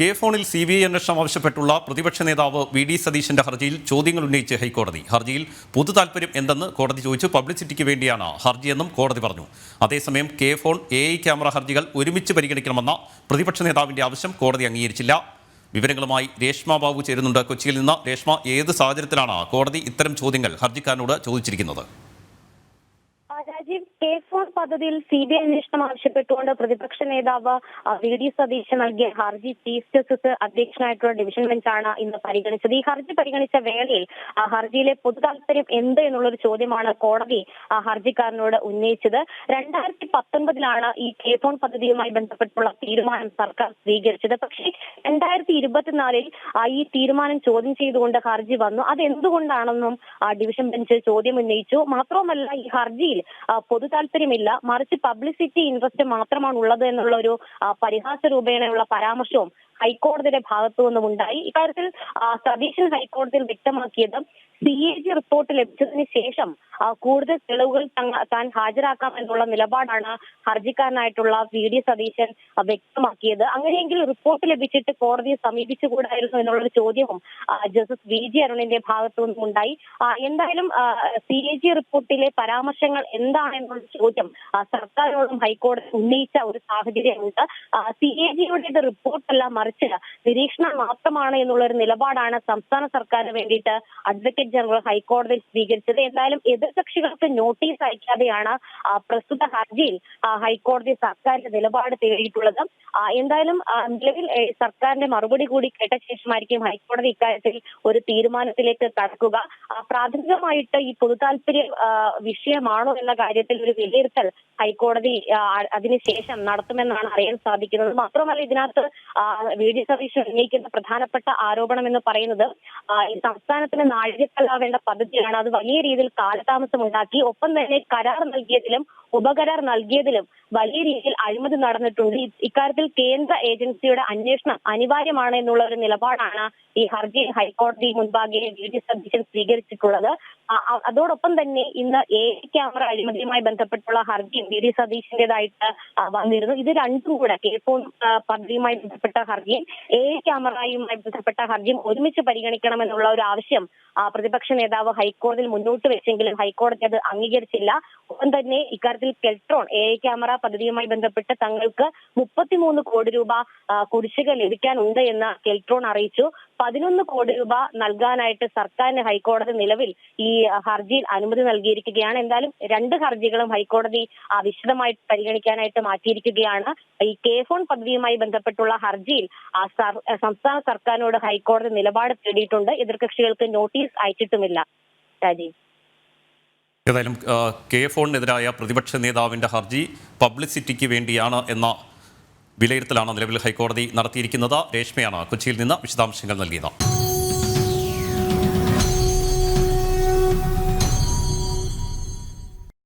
K ഫോണിൽ C B I അന്വേഷണം ആവശ്യപ്പെട്ടുള്ള പ്രതിപക്ഷ നേതാവ് വി ഡി സതീശന്റെ ഹർജിയിൽ ചോദ്യങ്ങൾ ഉന്നയിച്ച് ഹൈക്കോടതി. ഹർജിയിൽ പൊതു താൽപര്യം എന്തെന്ന് കോടതി ചോദിച്ചു. പബ്ലിസിറ്റിക്ക് വേണ്ടിയാണ് ഹർജിയെന്നും കോടതി പറഞ്ഞു. അതേസമയം K FON A I camera ഹർജികൾ ഒരുമിച്ച് പരിഗണിക്കണമെന്ന പ്രതിപക്ഷ നേതാവിന്റെ ആവശ്യം കോടതി അംഗീകരിച്ചില്ല. വിവരങ്ങളുമായി രേഷ്മ ബാബു ചേരുന്നുണ്ട്. കൊച്ചിയിൽ നിന്ന് രേഷ്മ ഏത് സാഹചര്യത്തിലാണ് കോടതി ഇത്തരം ചോദ്യങ്ങൾ ഹർജിക്കാരനോട് ചോദിച്ചിരിക്കുന്നത്? കെ ഫോൺ പദ്ധതിയിൽ സി ബി ഐ അന്വേഷണം ആവശ്യപ്പെട്ടുകൊണ്ട് പ്രതിപക്ഷ നേതാവ് വി ഡി സതീശൻ നൽകിയ ഹർജി ചീഫ് ജസ്റ്റിസ് അധ്യക്ഷനായിട്ടുള്ള ഡിവിഷൻ ബെഞ്ചാണ് ഇന്ന് പരിഗണിച്ചത്. ഈ ഹർജി പരിഗണിച്ച വേളയിൽ ഹർജിയിലെ പൊതു താല്പര്യം എന്ത് എന്നുള്ളൊരു ചോദ്യമാണ് കോടതി ഹർജിക്കാരനോട് ഉന്നയിച്ചത്. രണ്ടായിരത്തി പത്തൊൻപതിലാണ് ഈ കെ ഫോൺ പദ്ധതിയുമായി ബന്ധപ്പെട്ടുള്ള തീരുമാനം സർക്കാർ സ്വീകരിച്ചത്. പക്ഷേ രണ്ടായിരത്തി ഇരുപത്തിനാലിൽ ഈ തീരുമാനം ചോദ്യം ചെയ്തുകൊണ്ട് ഹർജി വന്നു. അത് എന്തുകൊണ്ടാണെന്നും ഡിവിഷൻ ബെഞ്ച് ചോദ്യം ഉന്നയിച്ചു. മാത്രവുമല്ല ഈ ഹർജിയിൽ പൊതു താല്പര്യമില്ല. മറിച്ച് പബ്ലിസിറ്റി ഇൻട്രസ്റ്റ് മാത്രമാണ് ഉള്ളത് എന്നുള്ള ഒരു പരിഹാസ രൂപേണയുള്ള പരാമർശവും ഹൈക്കോടതിയുടെ ഭാഗത്തു നിന്നും ഉണ്ടായി ഇക്കാര്യത്തിൽ സതീശൻ ഹൈക്കോടതിയിൽ വ്യക്തമാക്കിയത് സി എ ജി റിപ്പോർട്ട് ലഭിച്ചതിന് ശേഷം കൂടുതൽ തെളിവുകൾ താൻ ഹാജരാക്കാം എന്നുള്ള നിലപാടാണ് ഹർജിക്കാരനായിട്ടുള്ള വി ഡി സതീശൻ വ്യക്തമാക്കിയത്. അങ്ങനെയെങ്കിൽ റിപ്പോർട്ട് ലഭിച്ചിട്ട് കോടതിയെ സമീപിച്ചുകൂടായിരുന്നു എന്നുള്ളൊരു ചോദ്യവും ജസ്റ്റിസ് വി ജി അരുണിന്റെ ഭാഗത്തു നിന്നും ഉണ്ടായി എന്തായാലും സി എ ജി റിപ്പോർട്ടിലെ പരാമർശങ്ങൾ എന്താണെന്നുള്ള ചോദ്യം സർക്കാരിനോടും ഹൈക്കോടതി ഉന്നയിച്ച ഒരു സാഹചര്യമുണ്ട്. സി എ ജിയുടെ റിപ്പോർട്ടല്ല മറിച്ച് നിരീക്ഷണം മാത്രമാണ് എന്നുള്ള ഒരു നിലപാടാണ് സംസ്ഥാന സർക്കാരിന് വേണ്ടിയിട്ട് അഡ്വക്കേറ്റ് ജനറൽ ഹൈക്കോടതിയിൽ സ്വീകരിച്ചത്. എന്തായാലും എതിർകക്ഷികൾക്ക് നോട്ടീസ് അയക്കാതെയാണ് പ്രസ്തുത ഹർജിയിൽ ഹൈക്കോടതി സർക്കാരിന്റെ നിലപാട് തേടിയിട്ടുള്ളത്. എന്തായാലും നിലവിൽ സർക്കാരിന്റെ മറുപടി കൂടി കേട്ട ശേഷമായിരിക്കും ഹൈക്കോടതി ഇക്കാര്യത്തിൽ ഒരു തീരുമാനത്തിലേക്ക് കടക്കുക. പ്രാഥമികമായിട്ട് ഈ പൊതു താല്പര്യ വിഷയമാണോ എന്ന കാര്യത്തിൽ ഒരു വിലയിരുത്തൽ ഹൈക്കോടതി അതിനുശേഷം നടത്തുമെന്നാണ് അറിയാൻ സാധിക്കുന്നത്. മാത്രമല്ല ഇതിനകത്ത് വി ഡി സതീശൻ ഉന്നയിക്കുന്ന പ്രധാനപ്പെട്ട ആരോപണം എന്ന് പറയുന്നത് ഈ സംസ്ഥാനത്തിന് നാഴികക്കല്ലാവേണ്ട പദ്ധതിയാണ്. അത് വലിയ രീതിയിൽ കാലതാമസം ഉണ്ടാക്കി. ഒപ്പം തന്നെ കരാർ നൽകിയതിലും ഉപകരാർ നൽകിയതിലും വലിയ രീതിയിൽ അഴിമതി നടന്നിട്ടുണ്ട്. ഇക്കാര്യത്തിൽ കേന്ദ്ര ഏജൻസിയുടെ അന്വേഷണം അനിവാര്യമാണ് എന്നുള്ള ഒരു നിലപാടാണ് ഈ ഹർജി ഹൈക്കോടതി മുൻപാകെ ജുഡീഷ്യൽ ഡി സ്വീകരിച്ചിട്ടുള്ളത്. അതോടൊപ്പം തന്നെ ഇന്ന് എ ക്യാമറ അഴിമതിയുമായി ബന്ധപ്പെട്ടുള്ള ഹർജിയും വി ഡി സതീഷിന്റേതായിട്ട് വന്നിരുന്നു. ഇത് രണ്ടും കൂടെ കെ ഫോൺ പദ്ധതിയുമായി ബന്ധപ്പെട്ട ഹർജിയും എ ക്യാമറയുമായി ബന്ധപ്പെട്ട ഹർജിയും ഒരുമിച്ച് പരിഗണിക്കണമെന്നുള്ള ഒരു ആവശ്യം പ്രതിപക്ഷ നേതാവ് ഹൈക്കോടതിയിൽ മുന്നോട്ട് വെച്ചെങ്കിലും ഹൈക്കോടതി അത് അംഗീകരിച്ചില്ല. ഒപ്പം തന്നെ ഇക്കാര്യത്തിൽ കെൽട്രോൺ എ ക്യാമറ പദ്ധതിയുമായി ബന്ധപ്പെട്ട് തങ്ങൾക്ക് മുപ്പത്തിമൂന്ന് കോടി രൂപ കുടിശ്ശിക ലഭിക്കാനുണ്ട് എന്ന് കെൽട്രോൺ അറിയിച്ചു. പതിനൊന്ന് കോടി രൂപ നൽകാനായിട്ട് സർക്കാരിന് ഹൈക്കോടതി നിലവിൽ ഈ ഹർജിയിൽ അനുമതി നൽകിയിരിക്കുകയാണ്. എന്തായാലും രണ്ട് ഹർജികളും ഹൈക്കോടതി വിശദമായി വിശദമായിട്ട് പരിഗണിക്കാനായിട്ട് മാറ്റിയിരിക്കുകയാണ്. ഈ കെ ഫോൺ പദ്ധതിയുമായി ബന്ധപ്പെട്ടുള്ള ഹർജിയിൽ സംസ്ഥാന സർക്കാരിനോട് ഹൈക്കോടതി നിലപാട് തേടിയിട്ടുണ്ട്. എതിർകക്ഷികൾക്ക് നോട്ടീസ് അയച്ചിട്ടുമില്ല. രാജീവ്. ഏതായാലും കെ ഫോണിനെതിരായ പ്രതിപക്ഷ നേതാവിന്റെ ഹർജി പബ്ലിസിറ്റിക്ക് വേണ്ടിയാണ് എന്ന വിലയിരുത്തലാണ് നിലവിൽ ഹൈക്കോടതി നടത്തിയിരിക്കുന്നത്. രേഷ്മയാണ് കൊച്ചിയിൽ നിന്ന് വിശദാംശങ്ങൾ നൽകിയത്.